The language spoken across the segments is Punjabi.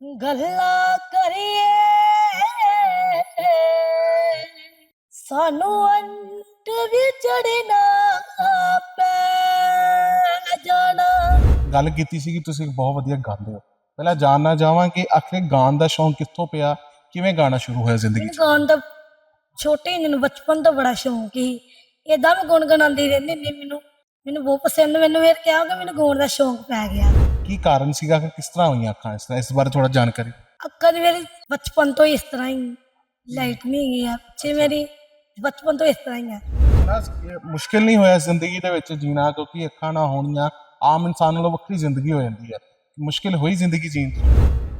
ਗੱਲਾਂ ਕਰੀਏ। ਸਾਨੂੰ ਅੰਟ ਵੀ ਚੜਨਾ ਪੈ ਜਾਣਾ। ਗੱਲ ਕੀਤੀ ਸੀ ਕਿ ਤੁਸੀਂ ਬਹੁਤ ਵਧੀਆ ਗਾਉਂਦੇ ਹੋ। ਪਹਿਲਾਂ ਜਾਣਨਾ ਚਾਹਾਂ ਕਿ ਆਖਿਰ ਗਾਣ ਦਾ ਸ਼ੌਂਕ ਕਿੱਥੋਂ ਪਿਆ ਕਿਵੇਂ ਗਾਣਾ ਸ਼ੁਰੂ ਹੋਇਆ ਜ਼ਿੰਦਗੀ 'ਚ? ਗਾਉਣ ਦਾ ਛੋਟੇ ਹੁੰਦੇ ਨੂੰ ਬਚਪਨ ਤੋਂ ਬੜਾ ਸ਼ੌਂਕ ਸੀ। ਏਦਾਂ ਮੈਂ ਗੁਣਗੁਣਾਉਂਦੀ ਰਹਿੰਦੀ ਹੁੰਦੀ ਮੈਨੂੰ। ਮੈਨੂੰ ਬਹੁਤ ਪਸੰਦ ਮੈਨੂੰ ਫਿਰ ਕਿਹਾ ਕਿ ਮੈਨੂੰ ਗਾਉਣ ਦਾ ਸ਼ੌਂਕ ਪੈ ਗਿਆ। ਕੀ ਕਾਰਨ ਸੀਗਾ ਕਿ ਕਿਸ ਤਰ੍ਹਾਂ ਹੋਈਆਂ ਅੱਖਾਂ ਇਸ ਤਰ੍ਹਾਂ ਇਸ ਬਾਰੇ ਥੋੜਾ ਜਾਣਕਾਰੀ? ਅੱਖਾਂ ਦੀ ਮੇਰੀ ਬਚਪਨ ਤੋਂ ਇਸ ਤਰ੍ਹਾਂ ਹੀ ਲਾਈਟ ਨਹੀਂ ਗਈ ਆ ਪਿੱਛੇ ਮੇਰੀ ਬਚਪਨ ਤੋਂ ਇਸ ਤਰ੍ਹਾਂ ਹੀ ਆ। ਮੁਸ਼ਕਿਲ ਨਹੀਂ ਹੋਇਆ ਜ਼ਿੰਦਗੀ ਦੇ ਵਿੱਚ ਜੀਣਾ ਕਿਉਂਕਿ ਅੱਖਾਂ ਨਾ ਹੋਣੀਆਂ ਆਮ ਇਨਸਾਨ ਨਾਲੋਂ ਵੱਖਰੀ ਜ਼ਿੰਦਗੀ ਹੋ ਜਾਂਦੀ ਹੈ ਮੁਸ਼ਕਿਲ ਹੋਈ ਜ਼ਿੰਦਗੀ ਜੀਣ 'ਚ?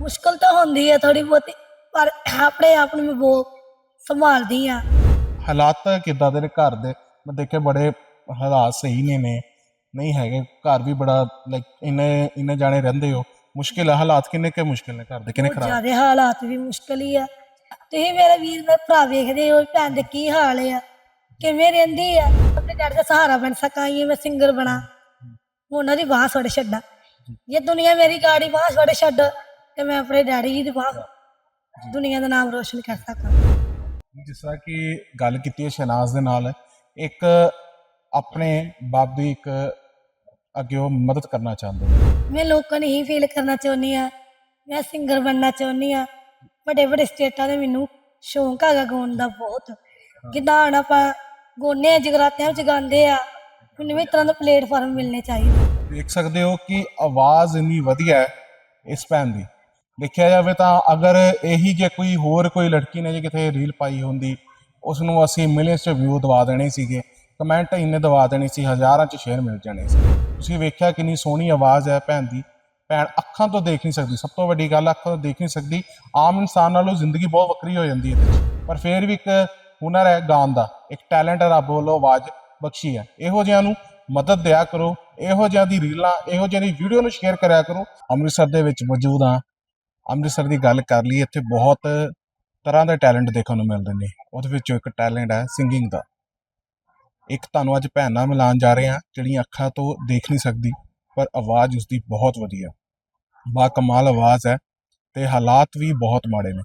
ਮੁਸ਼ਕਲ ਤਾਂ ਹੁੰਦੀ ਹੈ ਥੋੜੀ ਬਹੁਤੀ ਪਰ ਆਪਣੇ ਆਪ ਨੂੰ ਮੈਂ ਬਹੁਤ ਸੰਭਾਲਦੀ ਆ। ਹਾਲਾਤ ਕਿੱਦਾਂ ਦੇ ਨੇ ਘਰ ਦੇ? ਮੈਂ ਦੇਖੇ ਬੜੇ ਹਾਲਾਤ ਸਹੀ ਨੇ ਨੇ। ਨਹੀਂ ਹੈਗੇ ਘਰ ਵੀ ਬੜਾ ਲਾਈਕ ਇੰਨੇ ਇੰਨੇ ਜਾਣੇ ਰਹਿੰਦੇ ਹੋ। ਮੁਸ਼ਕਿਲ ਹਾਲਾਤ ਕਿੰਨੇ ਕੇ ਮੁਸ਼ਕਿਲ ਨੇ ਘਰ ਦੇ ਕਿੰਨੇ ਬਹੁਤ ਖਰਾਬ? ਜ਼ਿਆਦਾ ਹਾਲਾਤ ਵੀ ਮੁਸ਼ਕਲ ਹੀ ਆ। ਤੁਸੀਂ ਮੇਰੇ ਵੀਰ ਮੇਰੇ ਭਰਾ ਵੇਖਦੇ ਹੋ ਭੈਣ ਦੇ ਕੀ ਹਾਲ ਆ। ਕਿਵੇਂ ਰਹਿੰਦੀ ਆ? ਆਪਣੇ ਡੈਡੀ ਦਾ ਸਹਾਰਾ ਬਣ ਸਕਾਂ ਇਹ ਮੈਂ ਸਿੰਗਰ ਬਣਾ। ਉਹਨਾਂ ਦੀ ਬਾਹ ਛੋੜ ਛੱਡਾਂ। ਜੇ ਦੁਨੀਆ ਮੇਰੀ ਗਾੜੀ ਬਾਹ ਛੋੜ ਛੱਡ ਤੇ ਮੈਂ ਆਪਣੇ ਡੈਡੀ ਦੀ ਬਾਹ ਦੁਨੀਆ ਦਾ ਨਾਮ ਰੋਸ਼ਨ ਕਰ ਸਕਾਂ। ਜਿਸ ਤਰ੍ਹਾਂ ਕਿ ਗੱਲ ਕੀਤੀ ਹੈ ਸ਼ਹਿਨਾਜ਼ ਦੇ ਨਾਲ ਇੱਕ ਆਪਣੇ ਬਾਬੀ ਇੱਕ ਅੱਗੇ ਉਹ ਮਦਦ ਕਰਨਾ ਚਾਹੁੰਦੇ ਨੇ। ਮੈਂ ਲੋਕਾਂ ਨੂੰ ਹੀ ਫੀਲ ਕਰਨਾ ਚਾਹੁੰਦੀ ਆ ਮੈਂ ਸਿੰਗਰ ਬਣਨਾ ਚਾਹੁੰਦੀ ਆ ਵੱਡੇ ਵੱਡੇ ਸਟੇਟਾਂ ਦੇ ਮੈਨੂੰ ਸ਼ੌਂਕ ਹੈਗਾ ਗਾਉਣ ਦਾ ਬਹੁਤ। ਜਿੱਦਾਂ ਹੁਣ ਆਪਾਂ ਗਾਉਂਦੇ ਆ ਜਗਰਾਤਿਆਂ ਵਿੱਚ ਗਾਉਂਦੇ ਆ ਮੈਨੂੰ ਵੀ ਤਰ੍ਹਾਂ ਦਾ ਪਲੇਟਫਾਰਮ ਮਿਲਣੇ ਚਾਹੀਦੇ। ਦੇਖ ਸਕਦੇ ਹੋ ਕਿ ਆਵਾਜ਼ ਇੰਨੀ ਵਧੀਆ ਹੈ ਇਸ ਭੈਣ ਦੀ। ਦੇਖਿਆ ਜਾਵੇ ਤਾਂ ਅਗਰ ਇਹੀ ਜੇ ਕੋਈ ਹੋਰ ਕੋਈ ਲੜਕੀ ਨੇ ਜੇ ਕਿਤੇ ਰੀਲ ਪਾਈ ਹੁੰਦੀ ਉਸ ਨੂੰ ਅਸੀਂ ਮਿਲੀਅਨਸ ਚ ਵਿਊ ਦਵਾ ਦੇਣੇ ਸੀਗੇ। ਕਮੈਂਟ ਇੰਨੇ ਦਵਾ ਦੇਣੀ ਸੀ, ਹਜ਼ਾਰਾਂ ਚ ਸ਼ੇਅਰ ਮਿਲ ਜਾਣੇ ਸੀ। ਤੁਸੀਂ ਵੇਖਿਆ ਕਿੰਨੀ ਸੋਹਣੀ ਆਵਾਜ਼ ਹੈ ਭੈਣ ਦੀ। ਭੈਣ ਅੱਖਾਂ ਤੋਂ ਦੇਖ ਨਹੀਂ ਸਕਦੀ। ਸਭ ਤੋਂ ਵੱਡੀ ਗੱਲ ਅੱਖਾਂ ਤੋਂ ਦੇਖ ਨਹੀਂ ਸਕਦੀ। ਆਮ ਇਨਸਾਨ ਨਾਲੋਂ ਜ਼ਿੰਦਗੀ ਬਹੁਤ ਵੱਖਰੀ ਹੋ ਜਾਂਦੀ ਹੈ। ਪਰ ਫਿਰ ਵੀ ਇੱਕ ਹੁਨਰ ਹੈ ਗਾਉਣ ਦਾ। ਇੱਕ ਟੈਲੈਂਟ ਹੈ ਰੱਬ ਵੱਲੋਂ ਆਵਾਜ਼ ਬਖਸ਼ੀ ਹੈ। ਇਹੋ ਜਿਹਿਆਂ ਨੂੰ ਮਦਦ ਦਿਆ ਕਰੋ। ਇਹੋ ਜਿਹਿਆਂ ਦੀ ਰੀਲਾਂ, ਇਹੋ ਜਿਹਿਆਂ ਦੀ ਵੀਡੀਓ ਨੂੰ ਸ਼ੇਅਰ ਕਰਿਆ ਕਰੋ। ਅੰਮ੍ਰਿਤਸਰ ਦੇ ਵਿੱਚ ਮੌਜੂਦ ਹਾਂ। ਅੰਮ੍ਰਿਤਸਰ ਦੀ ਗੱਲ ਕਰ ਲਈ ਇੱਥੇ ਬਹੁਤ ਤਰ੍ਹਾਂ ਦੇ ਟੈਲੈਂਟ ਦੇਖਣ ਨੂੰ ਮਿਲਦੇ ਨੇ। ਉਹਦੇ ਵਿੱਚੋਂ ਇੱਕ ਟੈਲੈਂਟ ਹੈ, ਸਿੰਗਿੰਗ ਦਾ। ਇੱਕ ਤੁਹਾਨੂੰ ਅੱਜ ਭੈਣ ਨਾਲ ਮਿਲਾਉਣ ਜਾ ਰਹੇ ਹਾਂ, ਜਿਹੜੀਆਂ ਅੱਖਾਂ ਤੋਂ ਦੇਖ ਨਹੀਂ ਸਕਦੀ, ਪਰ ਆਵਾਜ਼ ਉਸਦੀ ਬਹੁਤ ਵਧੀਆ। ਬਾ ਕਮਾਲ ਆਵਾਜ਼ ਹੈ ਤੇ ਹਾਲਾਤ ਵੀ ਬਹੁਤ ਮਾੜੇ ਨੇ।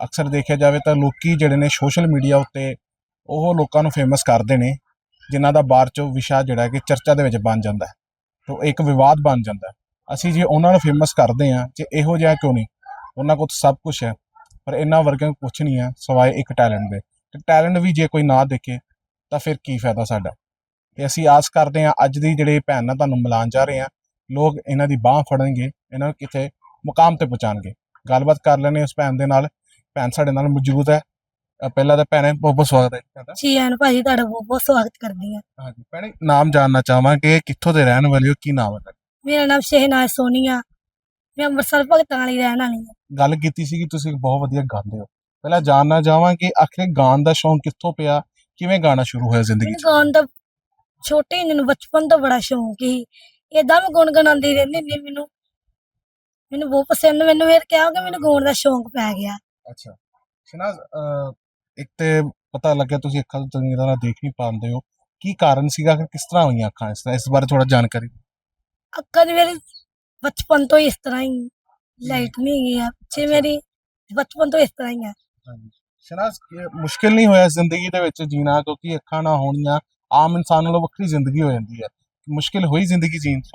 ਅਕਸਰ ਦੇਖਿਆ ਜਾਵੇ ਤਾਂ ਲੋਕੀ ਜਿਹੜੇ ਨੇ ਸੋਸ਼ਲ ਮੀਡੀਆ ਉੱਤੇ ਉਹ ਲੋਕਾਂ ਨੂੰ ਫੇਮਸ ਕਰਦੇ ਨੇ, ਜਿਨ੍ਹਾਂ ਦਾ ਬਾਅਦ ਚੋਂ ਵਿਸ਼ਾ ਜਿਹੜਾ ਕਿ ਚਰਚਾ ਦੇ ਵਿੱਚ ਬਣ ਜਾਂਦਾ ਹੈ, ਤੇ ਇੱਕ ਵਿਵਾਦ ਬਣ ਜਾਂਦਾ ਅਸੀਂ ਜੇ ਉਹਨਾਂ ਨੂੰ ਫੇਮਸ ਕਰਦੇ ਹਾਂ, ਜੇ ਇਹੋ ਜਿਹਾ ਕਿਉਂ ਨਹੀਂ? ਉਹਨਾਂ ਕੋਲ ਸਭ ਕੁਝ ਹੈ, ਪਰ ਇਹਨਾਂ ਵਰਗਿਆਂ ਕੋਲ ਕੁਝ ਨਹੀਂ ਹੈ, ਸਵਾਏ ਇੱਕ ਟੈਲੈਂਟ ਦੇ। ਤੇ ਟੈਲੈਂਟ ਵੀ ਜੇ ਕੋਈ ਨਾ ਦੇਖੇ ਤਾਂ ਫਿਰ ਕੀ ਫਾਇਦਾ ਸਾਡਾ? ਤੇ ਅਸੀਂ ਆਸ ਕਰਦੇ ਹਾਂ ਅੱਜ ਦੀ ਜਿਹੜੇ ਭੈਣ ਨਾਲ ਤੁਹਾਨੂੰ ਮਿਲਾਉਣ ਜਾ ਰਹੇ ਹਾਂ ਲੋਕ ਇਹਨਾਂ ਦੀ ਬਾਹ ਫੜਨਗੇ ਇਹਨਾਂ ਨੂੰ ਕਿਤੇ ਮੁਕਾਮ ਤੇ ਪਹੁੰਚਾਣਗੇ ਗੱਲਬਾਤ ਕਰ ਲੈਣੇ ਉਸ ਭੈਣ ਦੇ ਨਾਲ। ਭੈਣ ਸਾਡੇ ਨਾਲ ਮੌਜੂਦ ਹੈ। ਅ, ਪਹਿਲਾਂ ਤਾਂ ਭੈਣੇ ਬਹੁਤ ਬਹੁਤ ਸਵਾਗਤ ਹੈ ਤੁਹਾਡਾ। ਜੀ ਐਨ ਭਾਜੀ ਤੁਹਾਡਾ ਬਹੁਤ ਬਹੁਤ ਸਵਾਗਤ ਕਰਦੀ ਆ ਹਾਂਜੀ ਭੈਣੇ ਨਾਮ ਜਾਣਨਾ ਚਾਹਾਂਗੇ ਕਿੱਥੋਂ ਦੇ ਰਹਿਣ ਵਾਲੇ ਹੋ ਕੀ ਨਾਮ ਹੈ ਤੁਹਾਡਾ? ਮੇਰਾ ਨਾਮ ਸ਼ਹਿਨਾਜ਼ ਸੋਨੀਆ ਮੈਂ ਅੰਮ੍ਰਿਤਸਰ ਭਗਤਾਂ ਵਾਲੀ ਰਹਿਣ ਵਾਲੀ ਆ ਗੱਲ ਕੀਤੀ ਸੀ ਕਿ ਤੁਸੀਂ ਬਹੁਤ ਵਧੀਆ ਗਾਉਂਦੇ ਹੋ। ਪਹਿਲਾਂ ਜਾਣਨਾ ਚਾਹਾਂਗੇ ਆਖਿਰ ਗਾਣ ਦਾ ਸ਼ੌਂਕ ਕਿੱਥੋਂ ਪਿਆ? ਕਿਵੇਂ ਗਾਣਾ ਸ਼ੁਰੂ ਹੋਇਆ ਜ਼ਿੰਦਗੀ ਮੈਨੂੰ 'ਚ? ਗਾਉਣ ਦਾ ਛੋਟੇ ਹੁੰਦੇ ਨੂੰ ਬਚਪਨ ਤੋਂ ਬੜਾ ਸ਼ੌਂਕ ਸੀ। ਏਦਾਂ ਮੈਂ ਗੁਣਗੁਣਾਉਂਦੀ ਰਹਿੰਦੀ ਹੁੰਦੀ ਮੈਨੂੰ। ਮੈਨੂੰ ਬਹੁਤ ਪਸੰਦ ਮੈਨੂੰ ਫਿਰ ਕਿਹਾ ਕਿ ਮੈਨੂੰ ਗਾਉਣ ਦਾ ਸ਼ੌਂਕ ਪੈ ਗਿਆ। ਅੱਛਾ। ਸ਼ਨਾਜ਼ ਅ, ਇੱਕ ਤੇ ਪਤਾ ਲੱਗਿਆ ਤੁਸੀਂ ਅੱਖਾਂ ਤੋਂ ਚੰਗੀ ਤਰ੍ਹਾਂ ਦੇਖ ਨਹੀਂ ਪਾਉਂਦੇ ਹੋ। ਕੀ ਕਾਰਨ ਸੀਗਾ? ਕਿ ਕਿਸ ਤਰ੍ਹਾਂ ਹੋਈਆਂ ਅੱਖਾਂ ਇਸ ਤਰ੍ਹਾਂ? ਇਸ ਬਾਰੇ ਥੋੜਾ ਜਾਣਕਾਰੀ ਅੱਖਾਂ ਦੀ ਮੇਰੀ ਬਚਪਨ ਤੋਂ ਹੀ ਇਸ ਤਰ੍ਹਾਂ ਹੀ ਲਾਈਟ ਨਹੀਂ ਗਈ ਆ। ਪਿੱਛੇ ਮੇਰੀ ਬਚਪਨ ਤੋਂ ਇਸ ਤਰ੍ਹਾਂ ਹੀ ਆ। ਸ਼ਨਾਜ਼ ਇਹ ਮੁਸ਼ਕਿਲ ਨਹੀਂ ਹੋਇਆ ਜ਼ਿੰਦਗੀ ਦੇ ਵਿੱਚ ਜੀਣਾ ਕਿਉਂਕਿ ਅੱਖਾਂ ਨਾ ਹੋਣੀਆਂ ਆਮ ਇਨਸਾਨ ਨਾਲੋਂ ਵੱਖਰੀ ਜ਼ਿੰਦਗੀ ਹੋ ਜਾਂਦੀ ਹੈ। ਮੁਸ਼ਕਿਲ ਹੋਈ ਜ਼ਿੰਦਗੀ ਜੀਣ 'ਚ?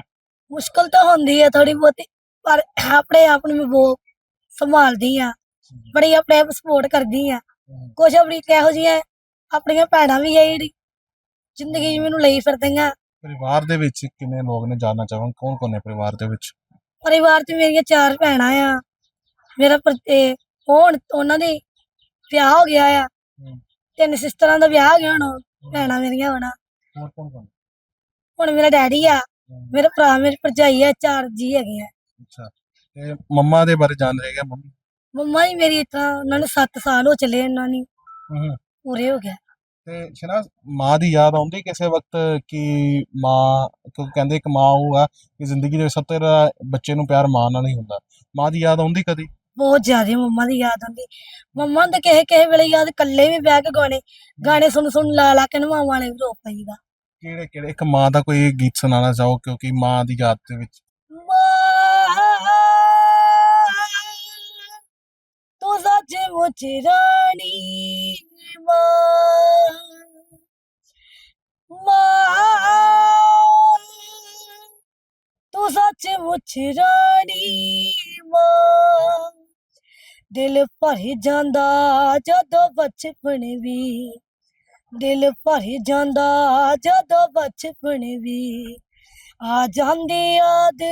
ਮੁਸ਼ਕਲ ਤਾਂ ਹੁੰਦੀ ਹੈ ਥੋੜੀ ਬਹੁਤੀ ਪਰ ਆਪਣੇ ਆਪ ਨੂੰ ਬਹੁਤ ਸੰਭਾਲਦੀ ਆ ਬੜੀ ਆਪਣੇ ਆਪ ਸਪੋਰਟ ਕਰਦੀ ਆ ਕੁਝ ਆਪਣੀ ਕਿਹੋ ਜਿਹੀਆਂ ਆਪਣੀਆਂ ਭੈਣਾਂ ਵੀ ਆ ਜਿਹੜੀ ਜ਼ਿੰਦਗੀ 'ਚ ਮੈਨੂੰ ਲਈ ਫਿਰਦੀਆਂ। ਪਰਿਵਾਰ ਦੇ ਵਿੱਚ ਕਿੰਨੇ ਲੋਕ ਨੇ ਜਾਣਨਾ ਚਾਹਾਂ ਕੌਣ ਕੌਣ ਨੇ ਪਰਿਵਾਰ ਦੇ ਵਿੱਚ? ਪਰਿਵਾਰ 'ਚ ਮੇਰੀਆਂ ਚਾਰ ਭੈਣਾਂ ਆ। ਮੇਰਾ ਹੁਣ ਉਹਨਾਂ ਦੇ ਵਿਆਹ ਹੋ ਗਿਆ ਆ। ਤਿੰਨ ਸਿਸਟਰਾਂ ਦਾ ਵਿਆਹ ਹੋ ਗਿਆ ਹੁਣ ਭੈਣਾਂ ਮੇਰੀਆਂ ਹੁਣ। ਹੋਰ ਕੌਣ ਕੌਣ? ਹੁਣ ਮੇਰਾ ਡੈਡੀ ਆ ਮੇਰਾ ਭਰਾ ਮੇਰੀ ਭਰਜਾਈ ਆ ਚਾਰ ਜੀ ਹੈਗੇ ਆ। ਅੱਛਾ। ਤੇ ਮੰਮਾ ਦੇ ਬਾਰੇ ਜਾਣ ਰਹੇਗਾ ਮੰਮੀ? ਮੰਮਾ ਜੀ ਮੇਰੀ ਤਾਂ ਉਹਨਾਂ ਨੂੰ 7 ਸਾਲ ਹੋ ਚੱਲੇ ਇਹਨਾਂ ਨੂੰ ਹੂੰ ਪੂਰੇ ਹੋ ਗਿਆ। ਤੇ ਸ਼ਨਾਜ਼ ਮਾਂ ਦੀ ਯਾਦ ਆਉਂਦੀ ਕਿਸੇ ਵਕਤ ਕਿ ਮਾਂ ਕਿਉਂਕਿ ਕਹਿੰਦੇ ਇੱਕ ਮਾਂ ਉਹ ਆ ਕਿ ਜ਼ਿੰਦਗੀ ਦੇ ਵਿੱਚ ਸਭ ਤੋਂ ਜ਼ਿਆਦਾ ਬੱਚੇ ਨੂੰ ਪਿਆਰ ਮਾਂ ਨਾਲ ਹੀ ਹੁੰਦਾ। ਮਾਂ ਦੀ ਯਾਦ ਆਉਂਦੀ ਕਦੀ? ਬਹੁਤ ਜ਼ਿਆਦਾ ਮੰਮਾ ਦੀ ਯਾਦ ਆਉਂਦੀ। ਮੰਮਾ ਨੂੰ ਤਾਂ ਕਿਸੇ ਕਿਸੇ ਵੇਲੇ ਯਾਦ ਇਕੱਲੇ ਵੀ ਬਹਿ ਕੇ ਗਾਣੇ ਗਾਣੇ ਸੁਣ ਸੁਣ ਲਾ ਲਾ ਕੇ ਨਵਾਂ ਵਾਲੇ ਵੀ ਰੋ ਪਈਦਾ ਕਿਹੜੇ ਕਿਹੜੇ? ਇੱਕ ਮਾਂ ਦਾ ਕੋਈ ਗੀਤ ਸੁਣਾਉਣਾ ਚਾਹੋ? ਕਿਉਂਕਿ ਮਾਂ ਦੀ ਯਾਦ ਦੇ ਵਿੱਚ। ਮਾਂ ਮੁੱਚ ਰਾਣੀ ਮਾਂ। ਮਾਂ ਤੂੰ ਸੱਚ ਮੁੱਚ ਰਾਣੀ ਮਾਂ। ਦਿਲ ਭਰ ਜਾਂਦਾ ਜਦੋਂ ਬਚਪਨ ਵੀ। ਦਿਲ ਭਰ ਜਾਂਦਾ ਜਦੋਂ ਬਚਪਨ ਵੀ। ਆ ਜਾਂਦੀ ਯਾਦ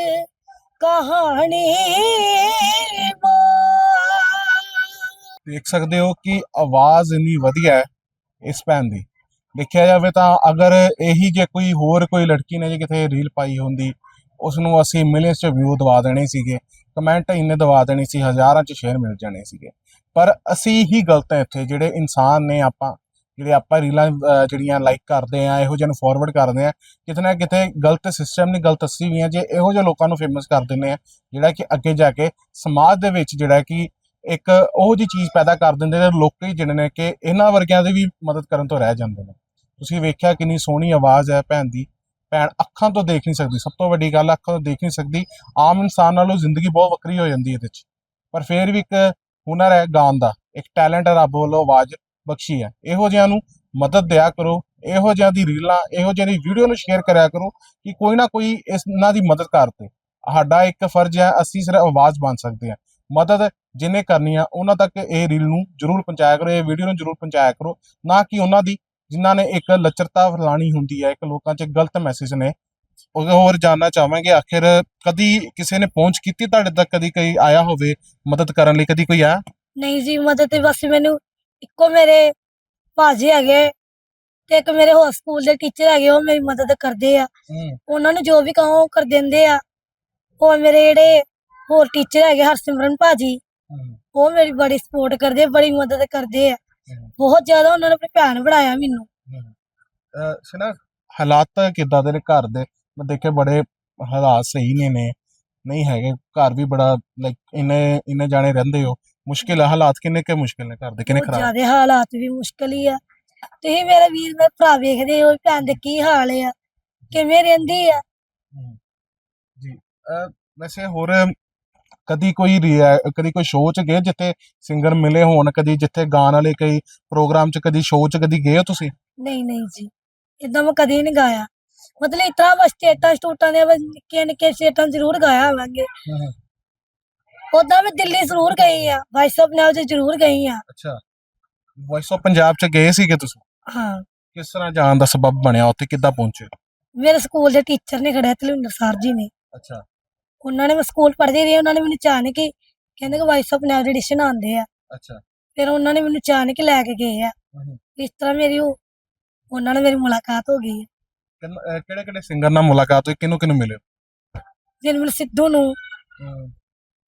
ਕਹਾਣੀ ਦੇਖ ਸਕਦੇ ਹੋ ਕਿ ਆਵਾਜ਼ ਇੰਨੀ ਵਧੀਆ ਹੈ ਇਸ ਭੈਣ ਦੀ। ਦੇਖਿਆ ਜਾਵੇ ਤਾਂ ਅਗਰ ਇਹੀ ਜੇ ਕੋਈ ਹੋਰ ਕੋਈ ਲੜਕੀ ਨੇ ਜੇ ਕਿਤੇ ਰੀਲ ਪਾਈ ਹੁੰਦੀ ਉਸ ਨੂੰ ਅਸੀਂ ਮਿਲੀਅਨਸ ਚ ਵਿਊ ਦਵਾ ਦੇਣੇ ਸੀਗੇ। ਕਮੈਂਟ ਇੰਨੇ ਦਵਾ ਦੇਣੇ ਸੀ, ਹਜ਼ਾਰਾਂ ਚ ਸ਼ੇਅਰ ਮਿਲ ਜਾਣੇ ਸੀਗੇ। ਪਰ ਅਸੀਂ ਹੀ ਗਲਤ ਹੈ ਇੱਥੇ, ਜਿਹੜੇ ਇਨਸਾਨ ਨੇ ਆਪਾਂ, ਜਿਹੜੇ ਆਪਾਂ ਰੀਲਾਂ ਜਿਹੜੀਆਂ ਲਾਈਕ ਕਰਦੇ ਆ ਇਹੋ ਜਿਹੇ ਨੂੰ ਫਾਰਵਰਡ ਕਰਦੇ ਆ ਕਿਤੇ ਨਾ ਕਿਤੇ ਗਲਤ ਸਿਸਟਮ ਨਹੀਂ ਗਲਤ ਅਸੀਂ ਵੀ ਆ ਜੇ ਇਹੋ ਜਿਹੇ ਲੋਕਾਂ ਨੂੰ ਫੇਮਸ ਕਰ ਦਿੰਦੇ ਆ ਜਿਹੜਾ ਕਿ ਅੱਗੇ ਜਾ ਕੇ ਸਮਾਜ ਦੇ ਵਿੱਚ ਜਿਹੜਾ ਕਿ ਇੱਕ ਉਹੋ ਜੀ ਚੀਜ਼ ਪੈਦਾ ਕਰ ਦਿੰਦੇ ਨੇ, ਲੋਕ ਹੀ ਜਿਹੜੇ ਨੇ ਕਿ ਇਹਨਾਂ ਵਰਗਿਆਂ ਦੀ ਵੀ ਮਦਦ ਕਰਨ ਤੋਂ ਰਹਿ ਜਾਂਦੇ ਨੇ। ਤੁਸੀਂ ਵੇਖਿਆ ਕਿੰਨੀ ਸੋਹਣੀ ਆਵਾਜ਼ ਹੈ ਭੈਣ ਦੀ। ਭੈਣ ਅੱਖਾਂ ਤੋਂ ਦੇਖ ਨਹੀਂ ਸਕਦੀ। ਸਭ ਤੋਂ ਵੱਡੀ ਗੱਲ ਅੱਖਾਂ ਤੋਂ ਦੇਖ ਨਹੀਂ ਸਕਦੀ। ਆਮ ਇਨਸਾਨ ਨਾਲੋਂ ਜ਼ਿੰਦਗੀ ਬਹੁਤ ਵੱਖਰੀ ਹੋ ਜਾਂਦੀ ਹੈ ਇਹਦੇ 'ਚ। ਪਰ ਫਿਰ ਵੀ ਇੱਕ ਹੁਨਰ ਹੈ ਗਾਉਣ ਦਾ। ਇੱਕ ਟੈਲੈਂਟ ਹੈ, ਰੱਬ ਵੱਲੋਂ ਆਵਾਜ਼ ਬਖਸ਼ੀ ਹੈ। ਇਹੋ ਜਿਹਿਆਂ ਨੂੰ ਮਦਦ ਦਿਆ ਕਰੋ। ਇਹੋ ਜਿਹਿਆਂ ਦੀ ਰੀਲਾਂ, ਇਹੋ ਜਿਹਿਆਂ ਦੀ ਵੀਡੀਓ ਨੂੰ ਸ਼ੇਅਰ ਕਰਿਆ ਕਰੋ ਕਿ ਕੋਈ ਨਾ ਕੋਈ ਇਸ ਇਹਨਾਂ ਦੀ ਮਦਦ ਕਰਤੇ ਸਾਡਾ ਇੱਕ ਫਰਜ਼ ਹੈ, ਅਸੀਂ ਸਿਰਫ ਆਵਾਜ਼ ਬਣ ਸਕਦੇ ਹਾਂ। ਮਦਦ ਜਿਹਨੇ ਕਰਨੀ ਆ, ਉਹਨਾਂ ਤੱਕ ਇਹ ਰੀਲ ਨੂੰ ਜਰੂਰ ਪਹੁੰਚਾਇਆ ਕਰੋ, ਇਹ ਵੀਡੀਓ ਨੂੰ ਜਰੂਰ ਪਹੁੰਚਾਇਆ ਕਰੋ। ਨਾ ਕਿ ਉਹਨਾਂ ਦੀ ਜਿਨ੍ਹਾਂ ਨੇ ਇੱਕ ਲੱਚਰਤਾ ਫੈਲਾਣੀ ਹੁੰਦੀ ਹੈ ਇੱਕ ਲੋਕਾਂ 'ਚ ਗਲਤ ਮੈਸੇਜ ਨੇ। ਉਹ ਹੋਰ ਜਾਨਣਾ ਚਾਹਾਂਗੇ ਆਖਿਰ ਕਦੀ ਕਿਸੇ ਨੇ ਪਹੁੰਚ ਕੀਤੀ ਤੁਹਾਡੇ ਤੱਕ? ਕਦੀ ਕੋਈ ਆਇਆ ਹੋਵੇ ਮਦਦ ਕਰਨ ਲਈ? ਕਦੀ ਕੋਈ ਆਇਆ? ਨਹੀਂ ਜੀ ਮਦਦ ਤੇ ਬਸ ਮੈਨੂੰ ਇੱਕੋ ਮੇਰੇ ਭਾਜੀ ਹੈਗੇ ਤੇ ਇੱਕ ਮੇਰੇ ਹੋਰ ਸਕੂਲ ਦੇ ਟੀਚਰ ਹੈਗੇ ਉਹ ਮੇਰੀ ਮਦਦ ਕਰਦੇ ਆ। ਉਹਨਾਂ ਨੂੰ ਜੋ ਵੀ ਕਹੋ ਉਹ ਕਰ ਦਿੰਦੇ ਆ। ਹੋਰ ਮੇਰੇ ਜਿਹੜੇ ਹੋਰ ਟੀਚਰ ਹੈਗੇ ਹਰਸਿਮਰਨ ਭਾਜੀ ਉਹ ਮੇਰੀ ਬੜੀ ਸਪੋਰਟ ਕਰਦੇ ਬੜੀ ਮਦਦ ਕਰਦੇ ਆ। ਬਹੁਤ ਜ਼ਿਆਦਾ ਉਹਨਾਂ ਨੇ ਆਪਣੀ ਭੈਣ ਬਣਾਇਆ ਮੈਨੂੰ। ਸੁਣਾ ਹਾਲਾਤ ਕਿੱਦਾਂ ਦੇ ਨੇ ਘਰ ਦੇ? ਮੈਂ ਦੇਖੇ ਬੜੇ ਹਾਲਾਤ ਸਹੀ ਨੇ ਨੇ। ਨਹੀਂ ਹੈਗੇ ਘਰ ਵੀ ਬੜਾ ਲਾਈਕ ਇੰਨੇ ਇੰਨੇ ਜਾਣੇ ਰਹਿੰਦੇ ਹੋ। ਮੁਸ਼ਕਿਲ ਹਾਲਾਤ ਕਿੰਨੇ ਕੇ ਮੁਸ਼ਕਿਲ ਨੇ ਘਰ ਦੇ? ਕਿੰਨੇ ਬਹੁਤ ਖਰਾਬ? ਜ਼ਿਆਦਾ ਹਾਲਾਤ ਵੀ ਮੁਸ਼ਕਲ ਹੀ ਆ। ਤੁਸੀਂ ਮੇਰੇ ਵੀਰ ਮੇਰੇ ਭਰਾ ਵੇਖਦੇ ਹੋ ਵੀ ਭੈਣ ਦੇ ਕੀ ਹਾਲ ਆ। ਕਿਵੇਂ ਰਹਿੰਦੀ ਆ? ਜੀ ਅਹ ਵੈਸੇ ਹੋਰ ਕਦੀ ਕੋਈ ਕਦੀ ਕੋਈ ਸ਼ੋਅ ਚ ਗਏ ਜਿੱਥੇ ਸਿੰਗਰ ਮਿਲੇ ਹੋਣ ਕਦੀ ਜਿੱਥੇ ਗਾਣ ਵਾਲੇ ਕਈ ਪ੍ਰੋਗਰਾਮ ਚ ਕਦੀ ਸ਼ੋਅ ਚ ਕਦੀ ਗਏ ਹੋ ਤੁਸੀਂ? ਨਹੀਂ ਨਹੀਂ ਜੀ ਇਦਾਂ ਮੈਂ ਕਦੀ ਨਹੀਂ ਗਾਇਆ। ਮਤਲਬ ਇਤਨਾ ਬਸ ਸਟੇਟਾਂ ਸਟੂਟਾਂ ਦੇ ਬਸ ਨਿੱਕੀਆਂ ਨਿੱਕੀਆਂ ਸਟੇਟਾਂ ਜ਼ਰੂਰ ਗਾਇਆ ਹੋਵਾਂਗੇ ਉਦਾਂ ਮੈਂ ਦਿੱਲੀ ਜ਼ਰੂਰ ਗਈ ਆ ਵਾਇਸ ਆਫ ਨਾਲ ਜ਼ਰੂਰ ਗਈ ਆ। ਅੱਛਾ। ਵੌਇਸ ਆਫ ਪੰਜਾਬ ਚ ਗਏ ਸੀਗੇ ਤੁਸੀਂ? ਹਾਂ। ਕਿਸ ਤਰ੍ਹਾਂ ਜਾਣ ਦਾ ਸਬਬ ਬਣਿਆ? ਉੱਥੇ ਕਿੱਦਾਂ ਪਹੁੰਚੇ? ਮੇਰੇ ਸਕੂਲ ਦੇ ਟੀਚਰ ਨੇ ਖੜਿਆ ਤਲਵਿੰਦਰ ਸਰ ਜੀ ਨੇ। ਅੱਛਾ। ਉਹਨਾਂ ਨੇ ਮੈਂ ਸਕੂਲ ਪੜ੍ਹਦੀ ਰਹੀ ਉਹਨਾਂ ਨੇ ਮੈਨੂੰ ਅਚਾਨਕ ਹੀ ਕਹਿੰਦੇ ਕਿ ਵਾਇਸ ਆਫ ਨਾਲ ਐਡੀਸ਼ਨ ਆਉਂਦੇ ਆ। ਅੱਛਾ। ਫਿਰ ਉਹਨਾਂ ਨੇ ਮੈਨੂੰ ਅਚਾਨਕ ਹੀ ਲੈ ਕੇ ਗਏ ਆ। ਇਸ ਤਰ੍ਹਾਂ ਮੇਰੀ ਉਹ ਉਹਨਾਂ ਨਾਲ ਮੇਰੀ ਮੁਲਾਕਾਤ ਹੋ ਗਈ ਕਿਹੜੇ ਕਿਹੜੇ ਸਿੰਗਰ ਨਾਲ ਮੁਲਾਕਾਤ ਹੋਈ? ਕਿਹਨੂੰ ਕਿਹਨੂੰ ਮਿਲੇ ਮੈਨੂੰ ਸਿੱਧੂ ਨੂੰ।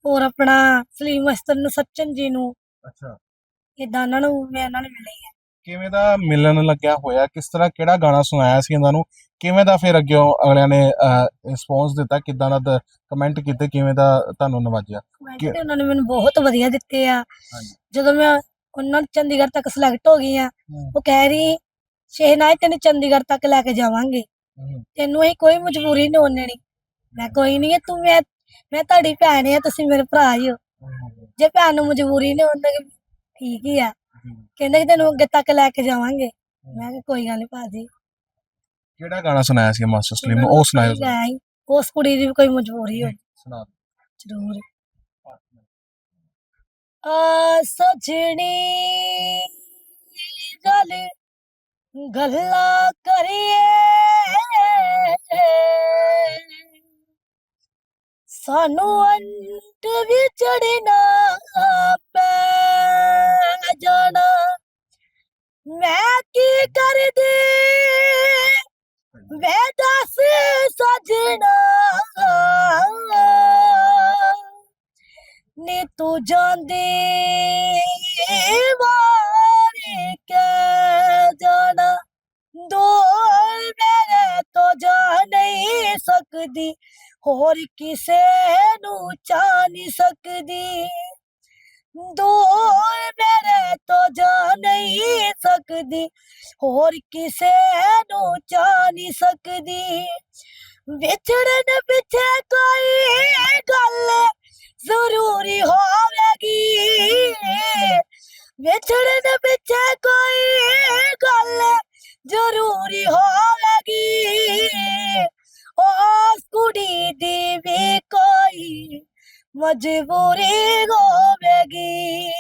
ਹੋਰ ਆਪਣਾ ਸਲੀਮ ਅਸਤਰ ਨੂੰ ਸਚਨ ਜੀ ਨੂੰ। ਅੱਛਾ। ਇਦਾਂ ਉਹਨਾਂ ਨੂੰ ਮੈਂ ਉਹਨਾਂ ਨੂੰ ਮਿਲੀ ਆ। ਕਿਵੇਂ ਦਾ ਮਿਲਣ ਲੱਗਿਆ ਹੋਇਆ? ਕਿਸ ਤਰ੍ਹਾਂ ਕਿਹੜਾ ਗਾਣਾ ਸੁਣਾਇਆ ਸੀ ਇਹਨਾਂ ਨੂੰ? ਕਿਵੇਂ ਦਾ ਫਿਰ ਅੱਗੇ ਅਗਲਿਆਂ ਨੇ ਰਿਸਪੌਂਸ ਦਿੱਤਾ? ਕਿਦਾਂ ਦਾ ਕਮੈਂਟ ਕੀਤੇ? ਕਿਵੇਂ ਦਾ ਤੁਹਾਨੂੰ ਨਵਾਜਿਆ? ਕਮੈਂਟ ਉਹਨਾਂ ਨੇ ਮੈਨੂੰ ਬਹੁਤ ਵਧੀਆ ਦਿੱਤੇ ਆ। ਜਦੋਂ ਮੈਂ ਉਹਨਾਂ ਨੂੰ ਚੰਡੀਗੜ੍ਹ ਤੱਕ ਸਿਲੈਕਟ ਹੋ ਗਈ ਆ ਉਹ ਕਹਿ ਰਹੀ ਸ਼ਹਿਨਾਜ਼ ਤੈਨੂੰ ਚੰਡੀਗੜ੍ਹ ਤੱਕ ਲੈ ਕੇ ਜਾਵਾਂਗੇ। ਤੈਨੂੰ ਅਸੀਂ ਕੋਈ ਮਜਬੂਰੀ ਨਹੀਂ ਹੋਣ ਮੈਂ ਕੋਈ ਨਹੀਂ ਤੂੰ ਮੈਂ ਮੈਂ ਤੁਹਾਡੀ ਭੈਣ ਆ ਤੁਸੀਂ ਮੇਰੇ ਭਰਾ ਹੀ ਹੋ। ਜੇ ਭੈਣ ਨੂੰ ਮਜਬੂਰੀ ਨਹੀਂ ਹੋਣ ਠੀਕ ਹੀ ਆ। ਕਹਿੰਦੇ ਕਿ ਤੈਨੂੰ ਅੱਗੇ ਤੱਕ ਲੈ ਕੇ ਜਾਵਾਂਗੇ। ਮੈਂ ਕਿਹਾ ਕੋਈ ਗੱਲ ਨਹੀਂ ਭਾਜੀ। ਕਿਹੜਾ ਗਾਣਾ ਸੁਣਾਇਆ ਸੀ ਮਾਸਟਰ ਸਲੀਮ? ਨੂੰ ਉਹ। ਲੈ ਆਈ। ਉਸ ਕੁੜੀ ਦੀ ਵੀ ਕੋਈ ਮਜਬੂਰੀ ਹੋਈ। ਸੁਣਾ ਜ਼ਰੂਰ। ਆ ਸਜਣੀ ਗੱਲ ਗੱਲਾਂ ਕਰੀਏ। ਸਾਨੂੰ ਅੰਤ ਵੀ ਚੜਨਾ ਪੈ ਜਾਂਦੀ ਵਾਰੀ ਕੇ ਜਾਣਾ ਦੂਰ ਮੇਰੇ ਤੋਂ ਜਾ ਨਹੀਂ ਸਕਦੀ ਹੋਰ ਕਿਸੇ ਨੂੰ ਚਾਹ ਨਹੀਂ ਸਕਦੀ ਦੂਰ ਮੇਰੇ ਤੋਂ ਜਾ ਨਹੀਂ ਸਕਦੀ ਹੋਰ ਕਿਸੇ ਨੂੰ ਚਾਹ ਜ਼ਰੂਰੀ ਹੋਵੇਗੀ। ਵਿਛੜਨ ਪਿੱਛੇ ਕੋਈ ਗੱਲ ਜ਼ਰੂਰੀ ਹੋਵੇਗੀ। ਉਸ ਕੁੜੀ ਦੀ ਵੀ ਕੋਈ ਮਜਬੂਰੀ ਹੋਵੇਗੀ।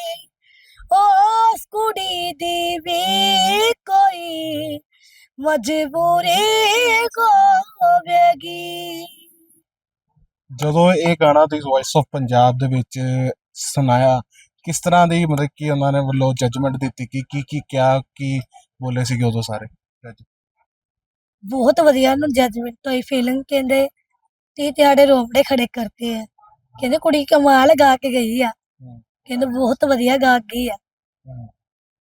ਉਸ ਕੁੜੀ ਦੀ ਵੀ ਕੋਈ ਮਜਬੂਰੀ ਹੋਵੇਗੀ। ਜਦੋਂ ਇਹ ਗਾਣਾ ਤੁਸੀਂ ਵੌਇਸ ਆਫ ਪੰਜਾਬ ਦੇ ਵਿੱਚ ਸੁਣਾਇਆ ਕਿਸ ਤਰ੍ਹਾਂ ਦੀ ਮਤਲਬ ਕਿ ਉਹਨਾਂ ਨੇ ਵੱਲੋਂ ਜੱਜਮੈਂਟ ਦਿੱਤੀ ਕਿ ਕੀ ਕੀ ਕਿਆ ਕੀ ਬੋਲੇ ਸੀਗੇ ਉਦੋਂ ਸਾਰੇ? ਬਹੁਤ ਵਧੀਆ ਨੂੰ ਜਜਮੈਂਟ ਹੋਈ ਫੀਲਿੰਗ ਕਹਿੰਦੇ ਤੇ ਤੁਹਾਡੇ ਰੋਪੜੇ ਖੜੇ ਕਰਤੇ ਆ ਕਹਿੰਦੇ ਕੁੜੀ ਕਮਾਲ ਗਾ ਕੇ ਗਈ ਆ। ਕਹਿੰਦੇ ਬਹੁਤ ਵਧੀਆ ਗਾ ਗਈ ਆ।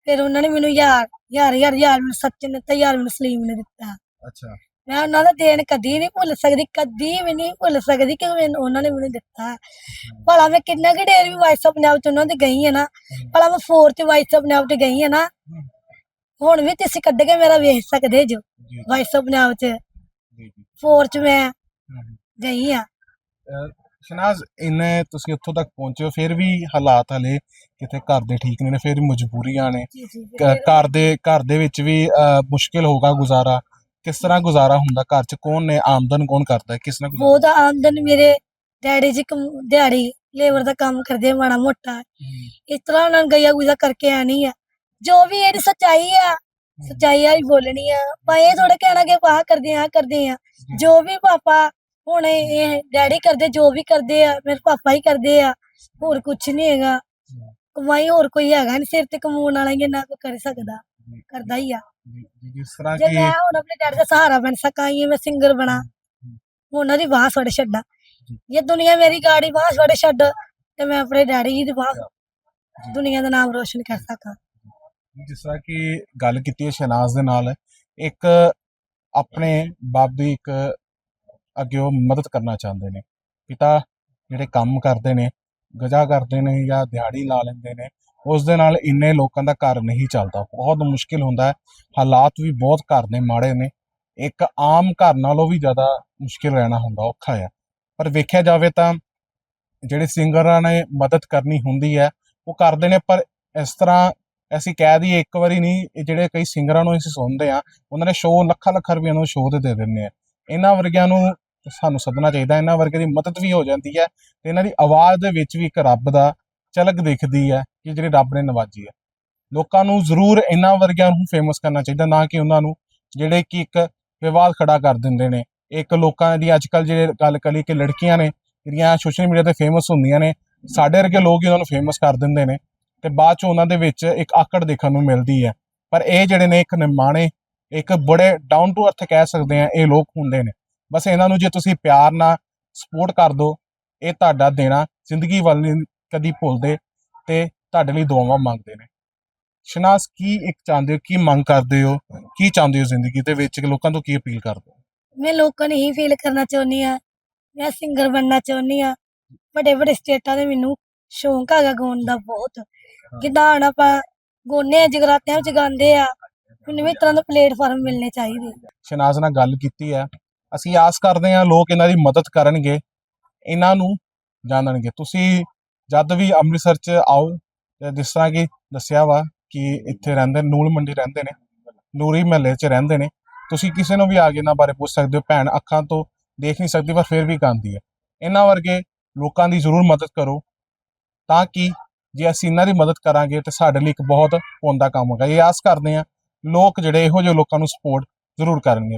ਫਿਰ ਉਹਨਾਂ ਨੇ ਮੈਨੂੰ ਯਾਰ ਯਾਰ ਯਾਰ ਯਾਰ ਮੈਨੂੰ ਸੱਚ ਨੇ ਦਿੱਤਾ ਯਾਰ ਮੈਨੂੰ ਸਲੀਮ ਨੇ ਦਿੱਤਾ ਅੱਛਾ ਮੈਂ ਉਹਨਾਂ ਦਾ ਦੇਣ ਕਦੀ ਨਹੀਂ ਭੁੱਲ ਸਕਦੀ ਕਦੀ ਵੀ ਨਹੀਂ ਭੁੱਲ ਸਕਦੀ ਕਿ ਮੈਨੂੰ ਉਹਨਾਂ ਨੇ ਮੈਨੂੰ ਦਿੱਤਾ। ਭਲਾ ਮੈਂ ਕਿੰਨਾ ਕਿ ਡੇਰ ਵੀ ਵਾਇਸ ਪੰਜਾਬ ਚ ਉਹਨਾਂ ਦੇ ਗਈ ਆ ਨਾ ਭਲਾ ਮੈਂ 4 ਚ ਵਾਇਸ ਪੰਜਾਬ ਚ ਗਈ ਆ ਨਾ ਹੁਣ ਵੀ ਤੁਸੀਂ ਕੱਢ ਕੇ ਮੇਰਾ ਵੇਖ ਸਕਦੇ ਜੋ ਵਾਇਸ ਪੰਜਾਬ ਚ ਜੀ ਜੀ। 4 ਚ ਮੈਂ। ਗਈ ਆ। ਸ਼ਨਾਜ਼ ਇੰਨੇ ਤੁਸੀਂ ਉੱਥੋਂ ਤੱਕ ਪਹੁੰਚੇ ਹੋ ਫਿਰ ਵੀ ਹਾਲਾਤ ਹਲੇ ਕਿਤੇ ਘਰ ਦੇ ਠੀਕ ਨਹੀਂ ਨੇ ਫਿਰ ਮਜਬੂਰੀਆਂ ਨੇ। ਘਰ ਦੇ ਘਰ ਦੇ ਵਿੱਚ ਵੀ ਮੁਸ਼ਕਿਲ ਹੋਗਾ ਗੁਜ਼ਾਰਾ। ਕਿਸ ਤਰ੍ਹਾਂ ਗੁਜ਼ਾਰਾ ਹੁੰਦਾ ਘਰ 'ਚ? ਕੌਣ ਨੇ ਆਮਦਨ ਕੌਣ ਕਰਦਾ? ਹੈ ਕਿਸ ਨਾਲ ਗੁਜ਼ਾਰਾ ਬਹੁਤ ਆਮਦਨ ਮੇਰੇ ਡੈਡੀ ਜੀ ਕਮ- ਦਿਹਾੜੀ ਲੇਬਰ ਦਾ ਕੰਮ ਕਰਦੇ ਆ ਮਾੜਾ ਮੋਟਾ। ਹਮ, ਇਸ ਤਰ੍ਹਾਂ ਉਹਨਾਂ ਨੂੰ ਗਈਆ ਗੁਜ਼ਾ ਕਰਕੇ ਆਣੀ ਆ। ਜੋ ਵੀ ਇਹਦੀ ਸੱਚਾਈ ਆ ਸੱਚਾਈ ਆ ਹੀ ਬੋਲਣੀ ਆ। ਪਾ ਇਹ ਥੋੜਾ ਕਹਿਣਾ ਕਿ ਆਹ ਕਰਦੇ ਆ ਆਹ ਕਰਦੇ ਆ। ਜੋ ਵੀ ਪਾਪਾ ਹੁਣ ਇਹ ਡੈਡੀ ਕਰਦੇ ਜੋ ਵੀ ਕਰਦੇ ਆ ਮੇਰੇ ਪਾਪਾ ਹੀ ਕਰਦੇ ਆ ਹੋਰ ਕੁਝ ਨਹੀਂ ਹੈਗਾ। ਕਮਾਈ ਹੋਰ ਕੋਈ ਹੈਗਾ ਨਹੀਂ ਸਿਰ ਤੇ ਕਮਾਉਣ ਵਾਲਾ ਹੀ ਨਾ ਕੋਈ ਕਰ ਸਕਦਾ। ਕਰਦਾ ਹੀ ਆ। ਜੀ- ਜੀ, ਜਿਸ ਤਰ੍ਹਾਂ ਜੇ ਕਿ ਮੈਂ ਹੁਣ ਆਪਣੇ ਡੈਡੀ ਦਾ ਸਹਾਰਾ ਬਣ ਸਕਾਂ ਇਹ ਮੈਂ ਸਿੰਗਰ ਬਣਾ ਉਹਨਾਂ ਦੀ ਬਾਹ ਛੱਡ। ਛੱਡਾਂ ਇਹ ਦੁਨੀਆ ਮੇਰੀ ਗਾੜੀ ਬਾਹ ਛੱਡ ਛੱਡ ਤੇ ਮੈਂ ਆਪਣੇ ਡੈਡੀ ਜੀ ਦੀ ਬਾਹ ਦੁਨੀਆ ਦਾ ਨਾਮ ਰੋਸ਼ਨ ਕਰ ਸਕਾਂ। ਜਿਸ ਤਰ੍ਹਾਂ ਕਿ ਗੱਲ ਕੀਤੀ ਹੈ ਸ਼ਨਾਜ਼ ਦੇ ਨਾਲ ਇੱਕ ਆਪਣੇ ਬਾਪ ਦੀ ਇੱਕ ਅੱਗੇ ਉਹ ਮਦਦ ਕਰਨਾ ਚਾਹੁੰਦੇ ਨੇ। ਪਿਤਾ ਜਿਹੜੇ ਕੰਮ ਕਰਦੇ ਨੇ ਗਜਾ ਕਰਦੇ ਨੇ ਜਾਂ ਦਿਹਾੜੀ ਲਾ ਲੈਂਦੇ ਨੇ ਉਸ ਦੇ ਨਾਲ ਇੰਨੇ ਲੋਕਾਂ ਦਾ ਘਰ ਨਹੀਂ ਚੱਲਦਾ। ਬਹੁਤ ਮੁਸ਼ਕਿਲ ਹੁੰਦਾ ਹੈ। ਹਾਲਾਤ ਵੀ ਬਹੁਤ ਘਰ ਦੇ ਮਾੜੇ ਨੇ। ਇੱਕ ਆਮ ਘਰ ਨਾਲੋਂ ਵੀ ਜ਼ਿਆਦਾ ਮੁਸ਼ਕਿਲ ਰਹਿਣਾ ਹੁੰਦਾ, ਔਖਾ ਹੈ। ਪਰ ਵੇਖਿਆ ਜਾਵੇ ਤਾਂ ਜਿਹੜੇ ਸਿੰਗਰਾਂ ਨੇ ਮਦਦ ਕਰਨੀ ਹੁੰਦੀ ਹੈ, ਉਹ ਕਰਦੇ ਨੇ, ਪਰ ਇਸ ਤਰ੍ਹਾਂ ਅਸੀਂ ਕਹਿ ਦਈਏ ਇੱਕ ਵਾਰੀ ਨਹੀਂ, ਇਹ ਜਿਹੜੇ ਕਈ ਸਿੰਗਰਾਂ ਨੂੰ ਅਸੀਂ ਸੁਣਦੇ ਆ ਉਹਨਾਂ ਨੇ ਸ਼ੋਅ ਲੱਖਾਂ ਲੱਖਾਂ ਰੁਪਈਆ ਨੂੰ ਸ਼ੋਅ ਤੇ ਦੇ ਦਿੰਦੇ ਆ। ਇਹਨਾਂ ਵਰਗਿਆਂ ਨੂੰ ਸਾਨੂੰ ਸੱਦਣਾ ਚਾਹੀਦਾ, ਇਹਨਾਂ ਵਰਗੇ ਦੀ ਮਦਦ ਵੀ ਹੋ ਜਾਂਦੀ ਹੈ ਤੇ ਇਹਨਾਂ ਦੀ ਆਵਾਜ਼ ਦੇ ਵਿੱਚ ਵੀ ਇੱਕ ਰੱਬ ਦਾ ਝਲਕ ਦਿਖਦੀ ਹੈ। ਕਿ ਜਿਹੜੇ ਰੱਬ ਨੇ ਨਵਾਜੀ ਹੈ। ਲੋਕਾਂ ਨੂੰ ਜ਼ਰੂਰ ਇਹਨਾਂ ਵਰਗਿਆਂ ਨੂੰ ਫੇਮਸ ਕਰਨਾ ਚਾਹੀਦਾ, ਨਾ ਕਿ ਉਹਨਾਂ ਨੂੰ ਜਿਹੜੇ ਕਿ ਇੱਕ ਵਿਵਾਦ ਖੜਾ ਕਰ ਦਿੰਦੇ ਨੇ। ਇੱਕ ਲੋਕਾਂ ਦੀ ਅੱਜ ਕੱਲ ਜਿਹੜੇ ਗੱਲ ਕਰੀ ਕਿ ਲੜਕੀਆਂ ਨੇ, ਜਿਹੜੀਆਂ ਸੋਸ਼ਲ ਮੀਡੀਆ ਤੇ ਫੇਮਸ ਹੁੰਦੀਆਂ ਨੇ, ਸਾਡੇ ਵਰਗੇ ਲੋਕ ਹੀ ਉਹਨਾਂ ਨੂੰ ਫੇਮਸ ਕਰ ਦਿੰਦੇ ਨੇ ਤੇ ਬਾਅਦ ਚ ਉਹਨਾਂ ਦੇ ਵਿੱਚ ਇੱਕ ਆਕੜ ਦੇਖਣ ਨੂੰ ਮਿਲਦੀ ਹੈ। ਪਰ ਇਹ ਜਿਹੜੇ ਨੇ ਇੱਕ ਨਿਮਾਣੇ, ਇੱਕ ਬੜੇ ਡਾਊਨ ਟੂ ਅਰਥ ਕਹਿ ਸਕਦੇ ਆ ਇਹ ਲੋਕ ਹੁੰਦੇ ਨੇ। ਬਸ ਇਹਨਾਂ ਨੂੰ ਜੇ ਤੁਸੀਂ ਪਿਆਰ ਨਾਲ ਸਪੋਰਟ ਕਰ ਦੋ, ਇਹ ਤੁਹਾਡਾ ਦੇਣਾ ਜ਼ਿੰਦਗੀ ਵੱਲ ਕਦੀ ਭੁੱਲਦੇ ਤੇ ਤੁਹਾਡੇ ਲਈ ਦੁਆਵਾਂ ਮੰਗਦੇ ਨੇ। ਸ਼ਨਾਸ ਕੀ ਇੱਕ ਚਾਹੁੰਦੇ ਹੋ ਕੀ ਮੰਗ ਕਰਦੇ ਹੋ ਕੀ ਚਾਹੁੰਦੇ ਹੋ ਜ਼ਿੰਦਗੀ ਦੇ ਵਿੱਚ ਲੋਕਾਂ ਤੋਂ ਕੀ ਅਪੀਲ ਕਰਦੇ ਹੋ? ਮੈਂ ਲੋਕਾਂ ਨੂੰ ਹੀ ਫੀਲ ਕਰਨਾ ਚਾਹੁੰਦੀ ਆ ਮੈਂ ਸਿੰਗਰ ਬਣਨਾ ਚਾਹੁੰਦੀ ਆ ਵੱਡੇ ਵੱਡੇ ਸਟੇਟਾਂ ਦੇ ਮੈਨੂੰ ਸ਼ੌਂਕ ਹੈਗਾ ਗਾਉਣ ਦਾ ਬਹੁਤ। ਜਿੱਦਾਂ ਹੁਣ ਆਪਾਂ ਗਾਉਂਦੇ ਆ ਜਗਰਾਤਿਆਂ ਵਿੱਚ ਗਾਉਂਦੇ ਆ ਮੈਨੂੰ ਵੀ ਇਸ ਤਰ੍ਹਾਂ ਦਾ ਪਲੇਟਫਾਰਮ ਮਿਲਣੇ ਚਾਹੀਦੇ। ਸ਼ਨਾਜ਼ ਨਾਲ ਗੱਲ ਕੀਤੀ ਹੈ। ਅਸੀਂ ਆਸ ਕਰਦੇ ਹਾਂ ਲੋਕ ਇਹਨਾਂ ਦੀ ਮਦਦ ਕਰਨਗੇ ਇਹਨਾਂ ਨੂੰ ਜਾਣਨਗੇ। ਤੁਸੀਂ ਜਦ ਵੀ ਅੰਮ੍ਰਿਤਸਰ ਚ ਆਓ ਜਿਸ ਤਰ੍ਹਾਂ ਕਿ ਦੱਸਿਆ ਵਾ ਕਿ ਇੱਥੇ ਰਹਿੰਦੇ ਨੂਲ ਮੰਡੀ ਰਹਿੰਦੇ ਨੇ, ਨੂਰੀ ਮਹੱਲੇ ਚ ਰਹਿੰਦੇ ਨੇ। ਤੁਸੀਂ ਕਿਸੇ ਨੂੰ ਵੀ ਆ ਕੇ ਇਹਨਾਂ ਬਾਰੇ ਪੁੱਛ ਸਕਦੇ ਹੋ, ਭੈਣ ਅੱਖਾਂ ਤੋਂ ਦੇਖ ਨਹੀਂ ਸਕਦੀ, ਪਰ ਫਿਰ ਵੀ ਗਾਉਂਦੀ ਹੈ। ਇਹਨਾਂ ਵਰਗੇ ਲੋਕਾਂ ਦੀ ਜ਼ਰੂਰ ਮਦਦ ਕਰੋ, ਤਾਂ ਕਿ ਜੇ ਅਸੀਂ ਇਹਨਾਂ ਦੀ ਮਦਦ ਕਰਾਂਗੇ, ਤੇ ਸਾਡੇ ਲਈ ਇੱਕ ਬਹੁਤ ਪੁੰਨ ਦਾ ਕੰਮ ਹੋਗਾ। ਇਹ ਆਸ ਕਰਦੇ ਹਾਂ, ਲੋਕ ਜਿਹੜੇ ਇਹੋ ਜਿਹੇ ਲੋਕਾਂ ਨੂੰ ਸਪੋਰਟ ਜ਼ਰੂਰ ਕਰਨਗੇ।